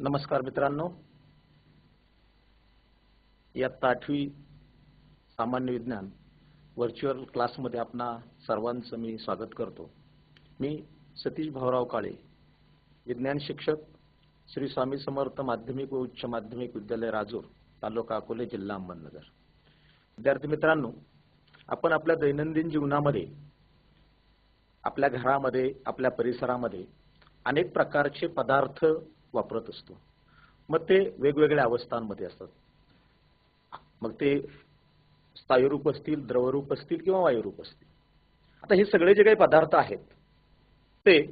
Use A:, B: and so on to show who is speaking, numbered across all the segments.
A: नमस्कार मित्रांनो. इयत्ता आठवी सामान्य विज्ञान व्हर्च्युअल क्लासमध्ये आपणा सर्वांचं मी स्वागत करतो. मी सतीश भाऊराव काळे विज्ञान शिक्षक श्री स्वामी समर्थ माध्यमिक व उच्च माध्यमिक विद्यालय राजूर तालुका अकोले जिल्हा अहमदनगर. विद्यार्थी मित्रांनो आपण आपल्या दैनंदिन जीवनामध्ये आपल्या घरामध्ये आपल्या परिसरामध्ये अनेक प्रकारचे पदार्थ वापरत असतो. मग ते वेगवेगळ्या अवस्थांमध्ये असतात. मग ते स्थायुरूप असतील द्रवरूप असतील किंवा वायुरूप असतील. आता हे सगळे जे काही पदार्थ आहेत ते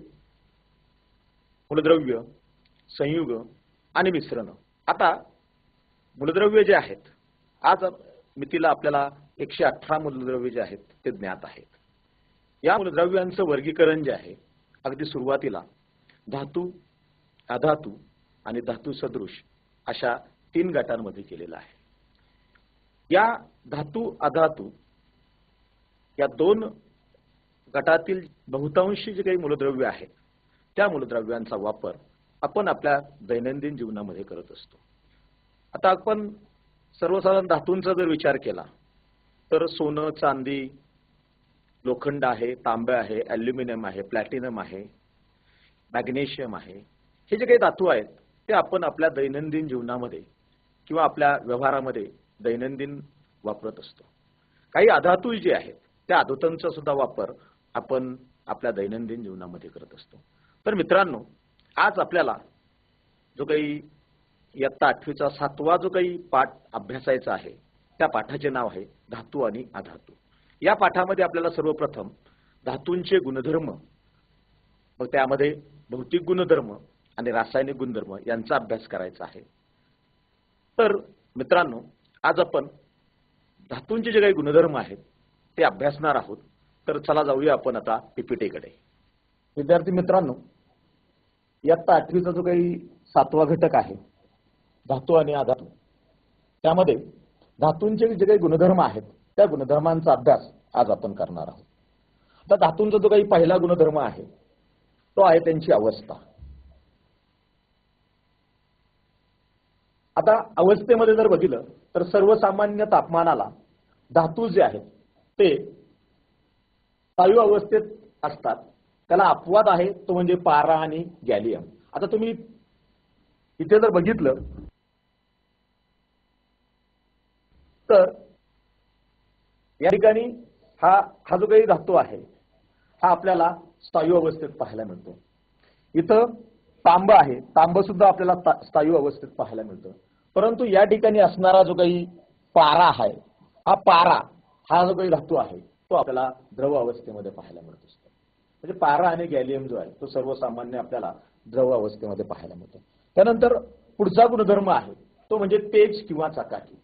A: मूलद्रव्य संयुग आणि मिश्रण. आता मूलद्रव्य जे आहेत आज मितीला आपल्याला एकशे अठरा मूलद्रव्य जे आहेत ते ज्ञात आहेत. या मूलद्रव्यांचं वर्गीकरण जे आहे अगदी सुरुवातीला धातू अधातू आणि धातू सदृश अशा तीन गटांमध्ये केलेला आहे. या धातू अधातू या दोन गटातील बहुतांशी जे काही मूलद्रव्य आहेत त्या मूलद्रव्यांचा वापर आपण आपल्या दैनंदिन जीवनामध्ये करत असतो. आता आपण सर्वसाधारण धातूंचा जर विचार केला तर सोनं चांदी लोखंड आहे तांबे आहे ॲल्युमिनियम आहे प्लॅटिनम आहे मॅग्नेशियम आहे हे जे काही धातू आहेत ते आपण आपल्या दैनंदिन जीवनामध्ये किंवा आपल्या व्यवहारामध्ये दैनंदिन वापरत असतो. काही अधातू जे आहेत त्या अधातूंचा सुद्धा वापर आपण आपल्या दैनंदिन जीवनामध्ये करत असतो. तर मित्रांनो आज आपल्याला जो काही इयत्ता आठवीचा सातवा जो काही पाठ अभ्यासायचा आहे त्या पाठाचे नाव आहे धातू आणि अधातू. या पाठामध्ये आपल्याला सर्वप्रथम धातूंचे गुणधर्म मग त्यामध्ये भौतिक गुणधर्म आणि रासायनिक गुणधर्म यांचा अभ्यास करायचा आहे. तर मित्रांनो आज आपण धातूंचे जे काही गुणधर्म आहेत ते अभ्यासणार आहोत. तर चला जाऊया आपण आता पीपीटीकडे. विद्यार्थी मित्रांनो इयत्ता आठवीचा जो काही सातवा घटक आहे धातू आणि आधातू त्यामध्ये धातूंचे जे काही गुणधर्म आहेत त्या गुणधर्मांचा अभ्यास आज आपण करणार आहोत. आता धातूंचा जो काही पहिला गुणधर्म आहे तो आहे त्यांची अवस्था. आता अवस्थेमध्ये जर बघितलं तर सर्वसामान्य तापमानाला धातू जे आहेत ते वायू अवस्थेत असतात. त्याला अपवाद आहे तो म्हणजे पारा आणि गॅलियम. आता तुम्ही इथे जर बघितलं तर या ठिकाणी हा हा जो काही धातू आहे हा आपल्याला स्थायू अवस्थेत पाहायला मिळतो. इथं तांब आहे तांब सुद्धा आपल्याला स्थायू अवस्थेत पाहायला मिळतं. परंतु या ठिकाणी असणारा जो काही पारा आहे हा पारा हा जो काही धातू आहे तो आपल्याला द्रव अवस्थेमध्ये पाहायला मिळत असतो. म्हणजे पारा आणि गॅलियम जो आहे तो सर्वसामान्य आपल्याला द्रव अवस्थेमध्ये पाहायला मिळतो. त्यानंतर पुढचा गुणधर्म आहे तो म्हणजे तेज किंवा चकाकी.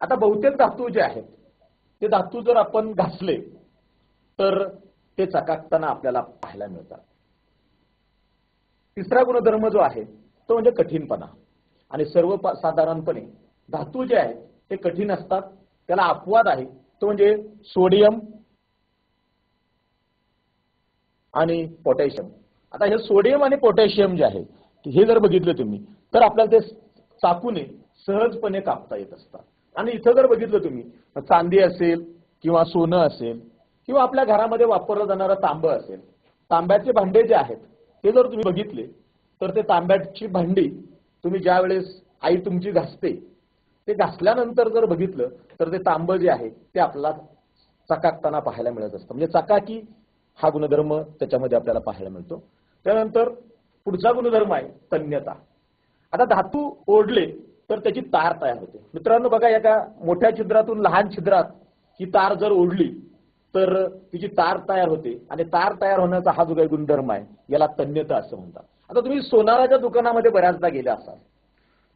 A: आता बहुतेक धातू जे आहेत ते धातू जर आपण घासले तर ते चकाकताना आपल्याला पाहायला मिळतात. तिसरा गुणधर्म जो आहे तो म्हणजे कठीणपणा. आणि सर्व साधारणपणे धातू जे आहेत ते कठीण असतात. त्याला अपवाद आहे. तो म्हणजे सोडियम आणि पोटॅशियम. आता हे सोडियम आणि पोटॅशियम जे आहे हे जर बघितलं तुम्ही तर आपल्याला ते चाकूने सहजपणे कापता येत असतात. आणि इथं जर बघितलं तुम्ही चांदी असेल किंवा सोनं असेल किंवा आपल्या घरामध्ये वापरलं जाणारं तांबं असेल तांब्याचे भांडे जे आहेत ते जर तुम्ही बघितले तर ते तांब्याची भांडी तुम्ही ज्या वेळेस आई तुमची घासते ते घासल्यानंतर जर बघितलं तर ते तांबं जे आहे ते आपल्याला चकाकताना पाहायला मिळत असतं. म्हणजे चकाकी हा गुणधर्म त्याच्यामध्ये आपल्याला पाहायला मिळतो. त्यानंतर पुढचा गुणधर्म आहे तन्यता. आता धातू ओढले तर त्याची तार तयार होते. मित्रांनो बघा एका मोठ्या छिद्रातून लहान छिद्रात ही तार जर ओढली तर तिची तार तयार होते. आणि तार तयार होण्याचा हा जो काही गुणधर्म आहे याला तन्यता असं म्हणतात. आता तुम्ही सोनाराच्या दुकानामध्ये बऱ्याचदा गेले असाल.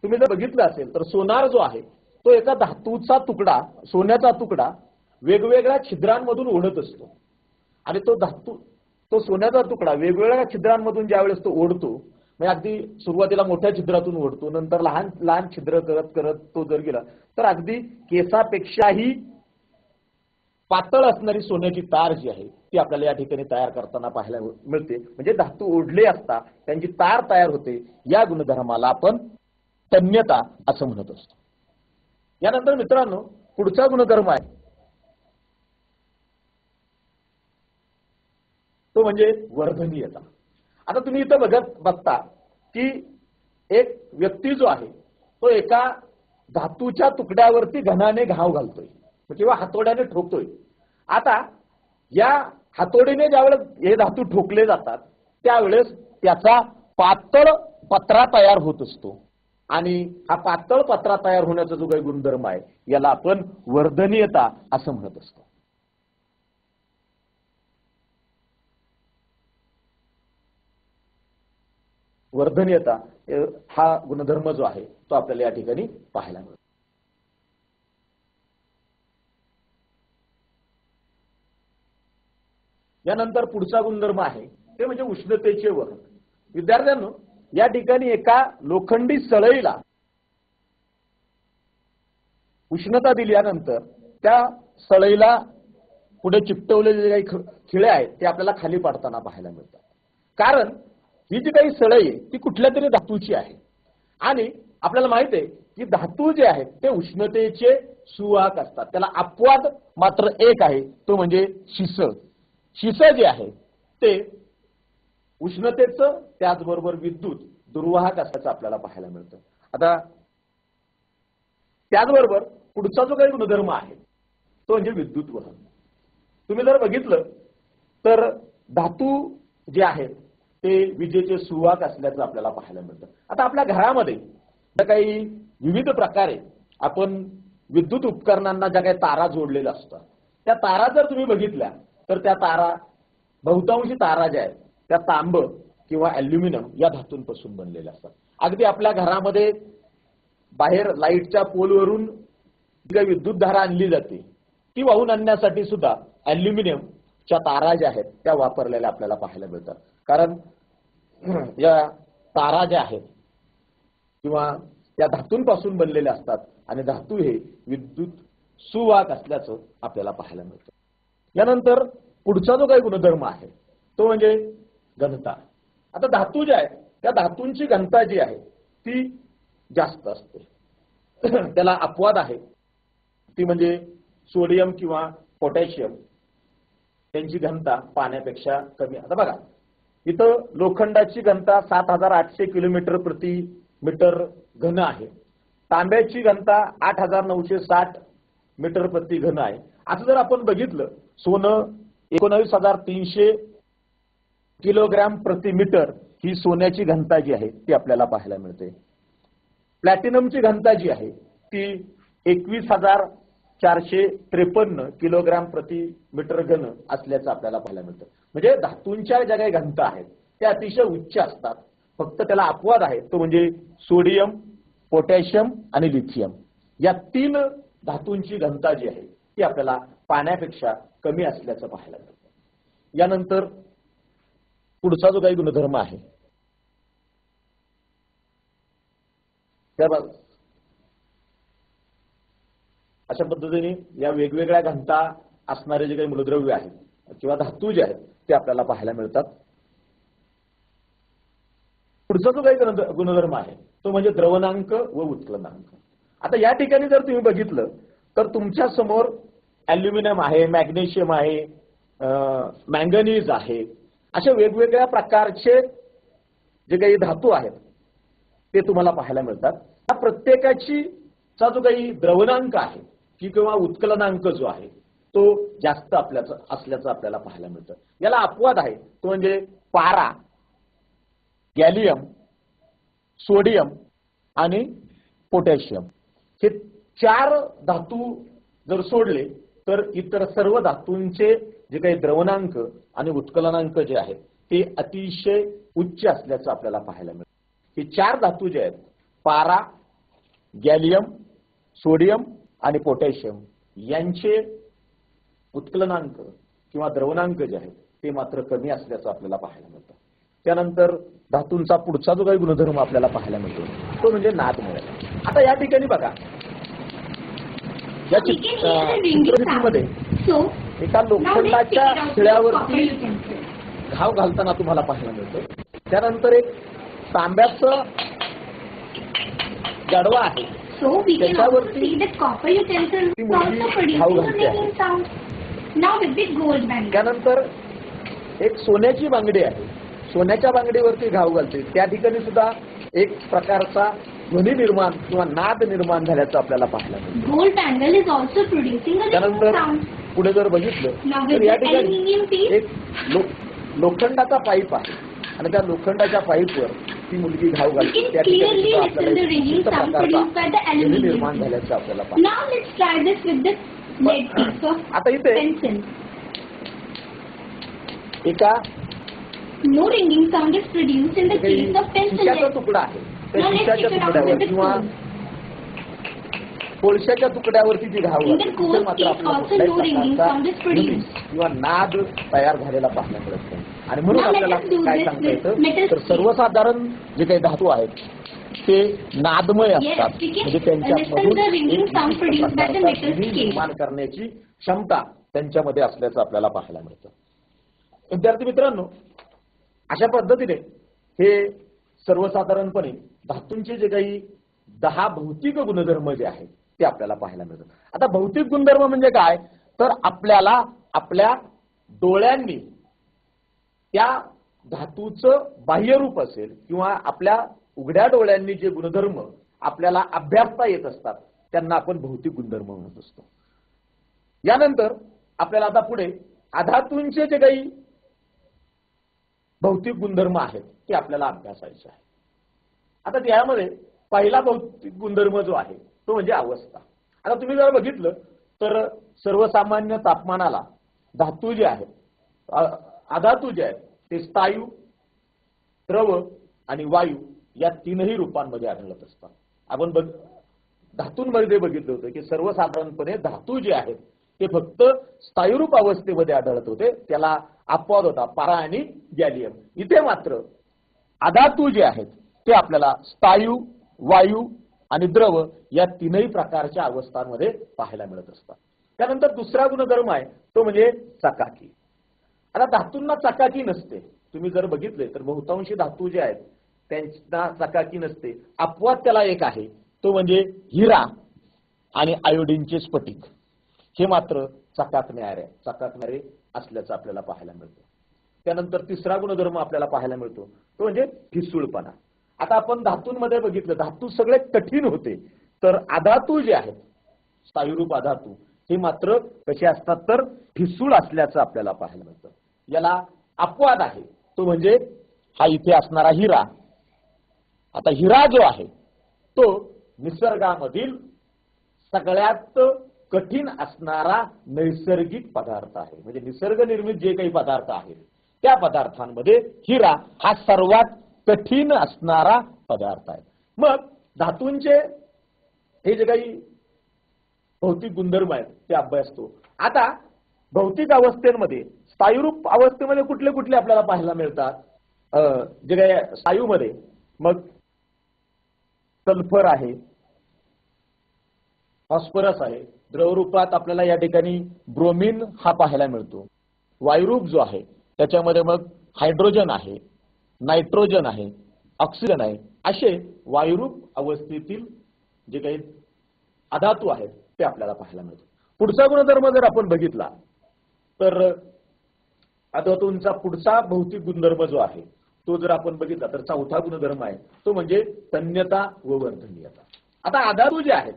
A: तुम्ही जर बघितलं असेल तर सोनार जो आहे तो एका धातूचा तुकडा सोन्याचा तुकडा वेगवेगळ्या छिद्रांमधून ओढत असतो. आणि तो धातू तो सोन्याचा तुकडा वेगवेगळ्या छिद्रांमधून ज्यावेळेस तो ओढतो म्हणजे अगदी सुरुवातीला मोठ्या छिद्रातून ओढतो नंतर लहान लहान छिद्र करत करत तो जर गेला तर अगदी केसापेक्षाही पातळ असणारी सोन्याची तार जी आहे ती आपल्याला या ठिकाणी तयार करताना पाहायला मिळते. म्हणजे धातू ओढले असता त्यांची तार तयार होते या गुणधर्माला आपण तन्यता असं म्हणत असतो. यानंतर मित्रांनो पुढचा गुणधर्म आहे. तो म्हणजे वर्धनीयता. आता तुम्ही इथं बघत बघता की एक व्यक्ती जो आहे तो एका धातूच्या तुकड्यावरती घनाने घाव घालतोय किंवा हातोड्याने ठोकतोय. आता या हातोडीने ज्यावेळेस हे धातू ठोकले जातात त्यावेळेस त्याचा पातळ पत्रा तयार होत असतो. आणि हा पातळ पत्रा तयार होण्याचा जो काही गुणधर्म आहे याला आपण वर्धनीयता असं म्हणत असतो. वर्धनीयता हा गुणधर्म जो आहे तो आपल्याला या ठिकाणी पाहायला मिळतो. यानंतर पुढचा गुणधर्म आहे. ते म्हणजे उष्णतेचे वहन. विद्यार्थ्यांनो या ठिकाणी एका लोखंडी सळईला उष्णता दिल्यानंतर त्या सळईला पुढे चिपटवलेले जे काही खिळे आहेत ते आपल्याला खाली पाडताना पाहायला मिळतात. कारण ही जी काही सळई आहे ती कुठल्या तरी धातूची आहे. आणि आपल्याला माहीत आहे की धातू जे आहेत ते उष्णतेचे सुवाहक असतात. त्याला अपवाद मात्र एक आहे तो म्हणजे शिसळ. शिस जे आहे. ते उष्णतेचं त्याचबरोबर विद्युत दुर्वाहक असल्याचं आपल्याला पाहायला मिळतं. आता त्याचबरोबर पुढचा जो काही गुणधर्म आहे तो म्हणजे विद्युत वहन. तुम्ही जर बघितलं तर धातू जे आहेत ते विजेचे सुवाक असल्याचं आपल्याला पाहायला मिळतं. आता आपल्या घरामध्ये ज्या काही विविध प्रकारे आपण विद्युत उपकरणांना ज्या काही तारा जोडलेल्या असतात त्या तारा जर तुम्ही बघितल्या तर त्या तारा बहुतांशी तारा ज्या आहेत त्या तांब किंवा अल्युमिनियम या धातूंपासून बनलेल्या असतात. अगदी आपल्या घरामध्ये बाहेर लाईटच्या पोलवरून जी विद्युत धारा आणली जाते ती वाहून आणण्यासाठी सुद्धा अल्युमिनियमच्या तारा ज्या आहेत त्या वापरलेल्या आपल्याला पाहायला मिळतात. कारण या तारा ज्या आहेत किंवा त्या धातूंपासून बनलेल्या असतात आणि धातू हे विद्युत सुवाहक असल्याचं आपल्याला पाहायला मिळतं. यानंतर पुढचा जो काही गुणधर्म आहे तो म्हणजे घनता. आता धातू ज्या आहेत त्या धातूंची घनता जी आहे ती जास्त असते. त्याला अपवाद आहे. ती म्हणजे सोडियम किंवा पोटॅशियम. त्यांची घनता पाण्यापेक्षा कमी. आता बघा इथं लोखंडाची घनता सात हजार आठशे किलोमीटर प्रति मीटर घन आहे. तांब्याची घनता आठ हजार नऊशे साठ मीटर प्रति घन आहे. आता जर आपण बघितलं सोनं एकोणावीस हजार तीनशे किलोग्रॅम प्रति मीटर ही सोन्याची घनता जी आहे ती आपल्याला पाहायला मिळते. प्लॅटिनमची घनता जी आहे ती एकवीस हजार चारशे त्रेपन्न किलोग्राम प्रति मीटर घन असल्याचं आपल्याला पाहायला मिळतं. म्हणजे धातूंच्या ज्या काही घनता आहेत त्या अतिशय उच्च असतात. फक्त त्याला अपवाद आहे तो म्हणजे सोडियम पोटॅशियम आणि लिथियम. या तीन धातूंची घनता जी आहे. ती आपल्याला पाण्यापेक्षा कमी असल्याचं पाहायला मिळतं. यानंतर पुढचा जो काही गुणधर्म आहे त्या अशा पद्धतीने या वेगवेगळ्या घंटा असणारे जे काही मूलद्रव्य आहेत किंवा धातू जे आहेत ते आपल्याला पाहायला मिळतात. पुढचा जो काही गुणधर्म आहे तो म्हणजे द्रवणांक व उत्कलनांक. आता या ठिकाणी जर तुम्ही बघितलं तर तुमच्यासमोर अल्युमिनियम आहे मॅग्नेशियम आहे मँगनीज आहे. अशा वेगवेगळ्या प्रकारचे जे काही धातू आहेत ते तुम्हाला पाहायला मिळतात. त्या प्रत्येकाची चा जो काही द्रवणांक आहे की किंवा उत्कलनांक जो आहे तो जास्त आपल्याचं असल्याचं आपल्याला पाहायला मिळतं. याला अपवाद आहे तो म्हणजे पारा गॅलियम सोडियम आणि पोटॅशियम. हे चार धातू जर सोडले तर इतर सर्व धातूंचे जे काही द्रवणांक आणि उत्कलनांक जे आहेत ते अतिशय उच्च असल्याचं आपल्याला पाहायला मिळतं. हे चार धातू जे आहेत पारा गॅलियम सोडियम आणि पोटॅशियम यांचे उत्कलनांक किंवा द्रवणांक जे आहेत ते मात्र कमी असल्याचं आपल्याला पाहायला मिळतं. त्यानंतर धातूंचा पुढचा जो काही गुणधर्म आपल्याला पाहायला मिळतो तो म्हणजे नाद मिळेल. आता या ठिकाणी बघा एका लोखंडाच्या खिळ्यावरती घाव घालताना तुम्हाला पाहायला मिळतो. त्यानंतर एक तांब्याच गडवा आहे. त्यानंतर एक सोन्याची बांगडी आहे. सोन्याच्या बांगडीवरती घाव घालते त्या ठिकाणी सुद्धा एक प्रकारचा ध्वनी निर्माण किंवा नाद निर्माण झाल्याचं आपल्याला
B: ringing
A: त्यानंतर. पुढे जर बघितलं तर या ठिकाणी एक लोखंडाचा पाईप आहे आणि त्या लोखंडाच्या पाईपवर ती मुलगी घाव घालते त्या ठिकाणी सुद्धा आपल्याला ध्वनी निर्माण. झाल्याचं आपल्याला आता इथे. एका
B: No ringing sound is produced in the
A: काही
B: case of pencil
A: शिशाचा
B: lead.
A: तुकडा आहे त्या
B: Now let's
A: शिशाच्या
B: check it out
A: तुकड्यावर
B: with the
A: किंवा
B: coal.
A: कोळशाच्या तुकड्यावरती जी घाव
B: In the also no ringing sound is produced.
A: किंवा नाद तयार झालेला पाहायला मिळत नाही आणि म्हणून
B: Now let
A: आपल्याला
B: us do
A: काय
B: this
A: सांगता
B: with
A: येतं
B: metal
A: तर. सर्वसाधारण जे काही धातू आहेत ते नादमय असतात म्हणजे त्यांच्यामधून
B: listen the ringing
A: एक
B: sound
A: विशिष्ट
B: produced by the
A: प्रकारचा
B: metal
A: ध्वनी
B: scale.
A: निर्माण करण्याची क्षमता त्यांच्यामध्ये असल्याचं आपल्याला पाहायला मिळतं विद्यार्थी मित्रांनो अशा पद्धतीने हे सर्वसाधारणपणे धातूंचे जे काही दहा भौतिक गुणधर्म जे आहेत ते आपल्याला पाहायला मिळतात. आता भौतिक गुणधर्म म्हणजे काय? तर आपल्याला आपल्या डोळ्यांनी त्या धातूचं बाह्यरूप असेल किंवा आपल्या उघड्या डोळ्यांनी जे गुणधर्म आपल्याला अभ्यासता येत असतात त्यांना आपण भौतिक गुणधर्म म्हणत असतो. यानंतर आपल्याला आता पुढे अधातूंचे जे काही भौतिक गुणधर्म आहेत ते आपल्याला अभ्यासायचे आहे. आता त्यामध्ये पहिला भौतिक गुणधर्म जो आहे तो म्हणजे अवस्था. आता तुम्ही जर बघितलं तर सर्वसामान्य तापमानाला धातू जे आहेत अधातू जे आहेत ते स्थायू द्रव आणि वायू या तीनही रूपांमध्ये आढळत असतात. आपण बघ धातूंमध्ये बघितलं होतं की सर्वसाधारणपणे धातू जे आहेत ते फक्त स्थायूरूप अवस्थेमध्ये आढळत होते. त्याला अपवाद होता. पारा आणि गॅलियम इथे मात्र अधातू जे आहेत ते आपल्याला स्थायू वायू आणि द्रव या तीनही प्रकारच्या अवस्थांमध्ये पाहायला मिळत असतात. त्यानंतर दुसरा गुणधर्म आहे तो म्हणजे चकाकी. आता धातूंना चकाकी नसते. तुम्ही जर बघितले तर बहुतांशी धातू जे आहेत त्यांना चकाकी नसते. अपवाद त्याला एक आहे तो म्हणजे हिरा आणि आयोडीनचे स्फटिक. हे मात्र चकाकणारे चकाकणारे असल्याचं आपल्याला पाहायला मिळतं. त्यानंतर तिसरा गुणधर्म आपल्याला पाहायला मिळतो. तो म्हणजे ठिसूळपणा. आता आपण धातूंमध्ये बघितलं धातू सगळे कठीण होते. तर अधातू जे आहेत स्थायुरूप अधातू हे मात्र कसे असतात तर ठिसूळ असल्याचं आपल्याला पाहायला मिळतं. याला अपवाद आहे. तो म्हणजे हा इथे असणारा हिरा. आता हिरा जो आहे तो निसर्गामधील सगळ्यात कठीण असणारा नैसर्गिक पदार्थ आहे. म्हणजे निसर्ग निर्मित जे काही पदार्थ आहेत त्या पदार्थांमध्ये हिरा हा सर्वात कठीण असणारा पदार्थ आहे. मग धातूंचे हे जे काही भौतिक गुणधर्म आहेत ते अभ्यासतो. आता भौतिक अवस्थेमध्ये स्थायूरूप अवस्थेमध्ये कुठले कुठले आपल्याला पाहायला मिळतात? जे काही स्थायूमध्ये मग सल्फर आहे फॉस्फरस आहे द्रवरूपात आपल्याला या ठिकाणी ब्रोमिन हा पाहायला मिळतो. वायुरूप जो आहे त्याच्यामध्ये मग हायड्रोजन आहे नायट्रोजन आहे ऑक्सिजन आहे असे वायुरूप अवस्थेतील जे काही अधातू आहेत ते आपल्याला पाहायला मिळतो पुढचा गुणधर्म जर आपण बघितला तर अधातूंचा पुढचा भौतिक गुणधर्म जो आहे तो जर आपण बघितला तर चौथा गुणधर्म आहे तो म्हणजे तन्यता व वर्धनीयता. आता अधातू जे आहेत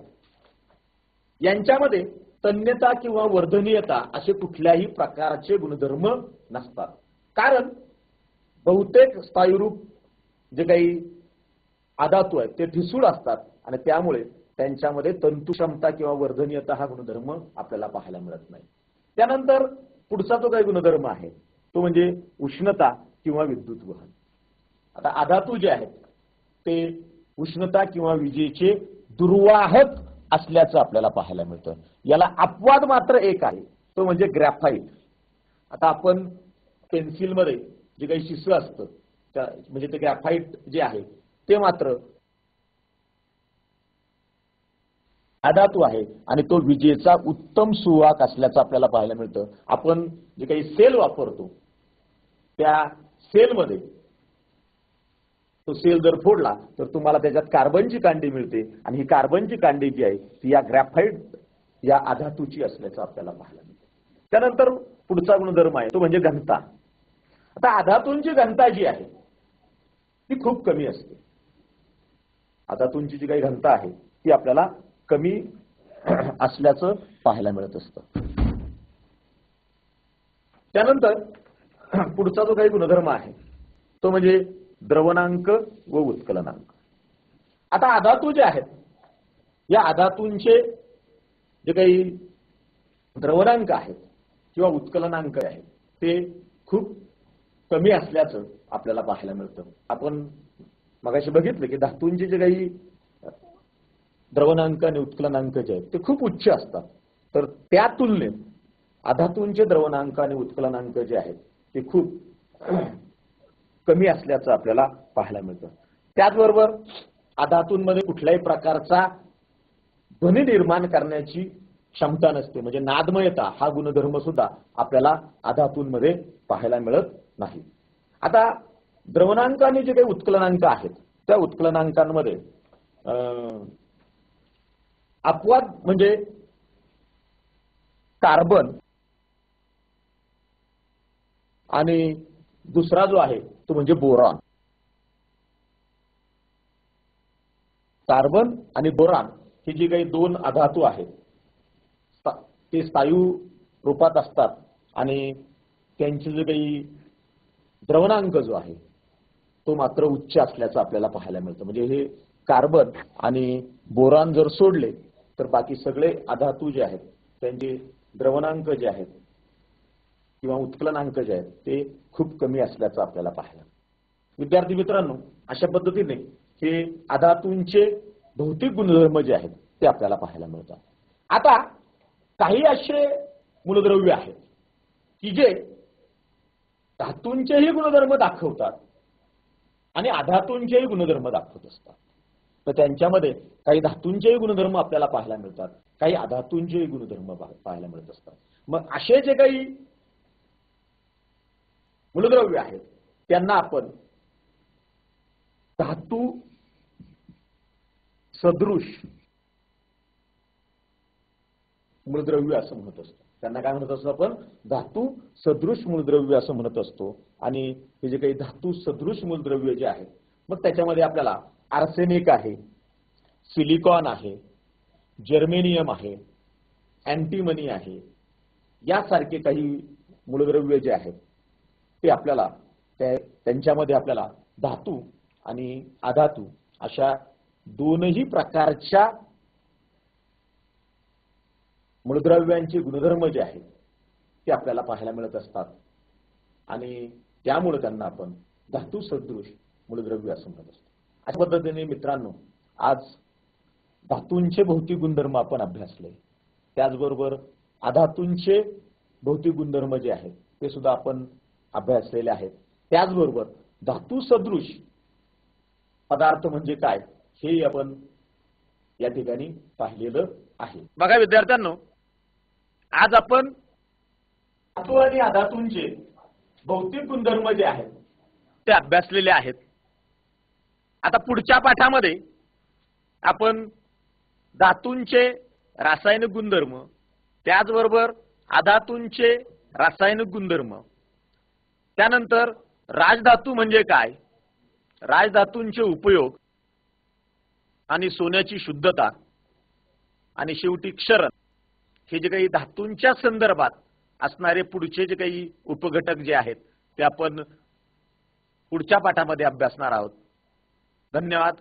A: यांच्यामध्ये तन्यता किंवा वर्धनीयता असे कुठल्याही प्रकारचे गुणधर्म नसतात. कारण बहुतेक स्थायुरूप जे काही अधातू आहेत ते ठिसूळ असतात आणि त्यामुळे त्यांच्यामध्ये तंतु क्षमता किंवा वर्धनीयता हा गुणधर्म आपल्याला पाहायला मिळत नाही. त्यानंतर पुढचा जो काही गुणधर्म आहे तो म्हणजे उष्णता किंवा विद्युत वहन. आता अधातू जे आहेत ते उष्णता किंवा विजेचे दुर्वाहक असल्याचं आपल्याला पाहायला मिळतं. याला अपवाद मात्र एक आहे. तो म्हणजे ग्रॅफाईट आता आपण पेन्सिलमध्ये जे काही शिसं असतं त्या म्हणजे ते ग्रॅफाईट जे आहे ते मात्र अधातू आहे आणि तो विजेचा उत्तम सुवाक असल्याचं आपल्याला पाहायला मिळतं. आपण जे काही सेल वापरतो त्या सेलमध्ये तो सेल जर फोडला तर तुम्हाला त्याच्यात कार्बनची कांडी मिळते. आणि ही कार्बनची कांडी जी आहे ती या ग्रॅफाईट या आधातूची असल्याचं आपल्याला पाहायला मिळते. त्यानंतर पुढचा गुणधर्म आहे तो म्हणजे घनता. आता आधातूंची घनता जी आहे ती खूप कमी असते. आधातूंची जी काही घनता आहे ती आपल्याला कमी असल्याचं पाहायला मिळत असतं. त्यानंतर पुढचा जो काही गुणधर्म आहे तो म्हणजे द्रवणांक व उत्कलनांक. आता आधातू जे आहेत या आधातूंचे जे काही द्रवणांक आहेत किंवा उत्कलनांक आहेत ते खूप कमी असल्याचं आपल्याला पाहायला मिळतं. आपण मगाशी बघितलं की धातूंचे जे काही द्रवणांक आणि उत्कलनांक जे आहेत ते खूप उच्च असतात. तर त्या तुलनेत अधातूंचे द्रवणांक आणि उत्कलनांक जे आहेत ते खूप कमी असल्याचं आपल्याला पाहायला मिळतं. त्याचबरोबर अधातूंमध्ये कुठल्याही प्रकारचा ध्वनी निर्माण करण्याची क्षमता नसते. म्हणजे नादमयता हा गुणधर्म सुद्धा आपल्याला अधातूंमध्ये पाहायला मिळत नाही. आता द्रवणांक आणि जे काही उत्कलनांक आहेत त्या उत्कलनांकांमध्ये अं, अपवाद म्हणजे कार्बन आणि दुसरा जो आहे तो म्हणजे बोरॉन. कार्बन आणि बोरान ही जी काही दोन अधातू आहेत ते स्थायू रूपात असतात आणि त्यांचे जे काही द्रवणांक जो आहे तो मात्र उच्च असल्याचं आपल्याला पाहायला मिळतं. म्हणजे हे कार्बन आणि बोरान जर सोडले तर बाकी सगळे अधातू जे आहेत त्यांचे द्रवणांक जे आहेत किंवा उत्कलनांक जे आहेत ते खूप कमी असल्याचं आपल्याला पाहायला विद्यार्थी मित्रांनो अशा पद्धतीने हे अधातूंचे भौतिक गुणधर्म जे आहेत ते आपल्याला पाहायला मिळतात. आता काही असे मूलद्रव्य आहेत की जे धातूंचेही गुणधर्म दाखवतात आणि अधातूंचेही गुणधर्म दाखवत असतात. तर त्यांच्यामध्ये काही धातूंचेही गुणधर्म आपल्याला पाहायला मिळतात काही अधातूंचेही गुणधर्म पाहायला मिळत असतात. मग असे जे काही मूलद्रव्य आहेत त्यांना आपण धातू सदृश मूलद्रव्य असं म्हणत असतो. त्यांना काय म्हणत असतो आपण? धातू सदृश मूलद्रव्य असं म्हणत असतो. आणि हे जे काही धातू सदृश मूलद्रव्य जे आहेत मग त्याच्यामध्ये आपल्याला आर्सेनिक आहे सिलिकॉन आहे जर्मेनियम आहे अँटीमनी आहे यासारखे काही मूलद्रव्य जे आहेत ते आपल्याला त्यांच्यामध्ये आपल्याला धातू आणि अधातू अशा दोनही प्रकारच्या मूलद्रव्यांचे गुणधर्म जे आहेत ते आपल्याला पाहायला मिळत असतात. आणि त्यामुळे त्यांना आपण धातू सदृश मूलद्रव्य असं म्हणत असतो. अशा पद्धतीने मित्रांनो आज धातूंचे भौतिक गुणधर्म आपण अभ्यासले. त्याचबरोबर अधातूंचे भौतिक गुणधर्म जे आहेत ते सुद्धा आपण अभ्यासलेले आहेत. त्याचबरोबर धातू सदृश पदार्थ म्हणजे काय हे आपण या ठिकाणी पाहिलेलं आहे. बघा विद्यार्थ्यांनो आज आपण धातू आणि अधातूंचे भौतिक गुणधर्म जे आहेत ते अभ्यासलेले आहेत. आता पुढच्या पाठामध्ये आपण धातूंचे रासायनिक गुणधर्म त्याचबरोबर अधातूंचे रासायनिक गुणधर्म त्यानंतर राजधातू म्हणजे काय? राजधातूंचे उपयोग आणि सोन्याची शुद्धता आणि शेवटी क्षरण. हे जे काही धातूंच्या संदर्भात असणारे पुढचे जे काही उपघटक जे आहेत ते आपण पुढच्या पाठामध्ये अभ्यासणार आहोत. धन्यवाद.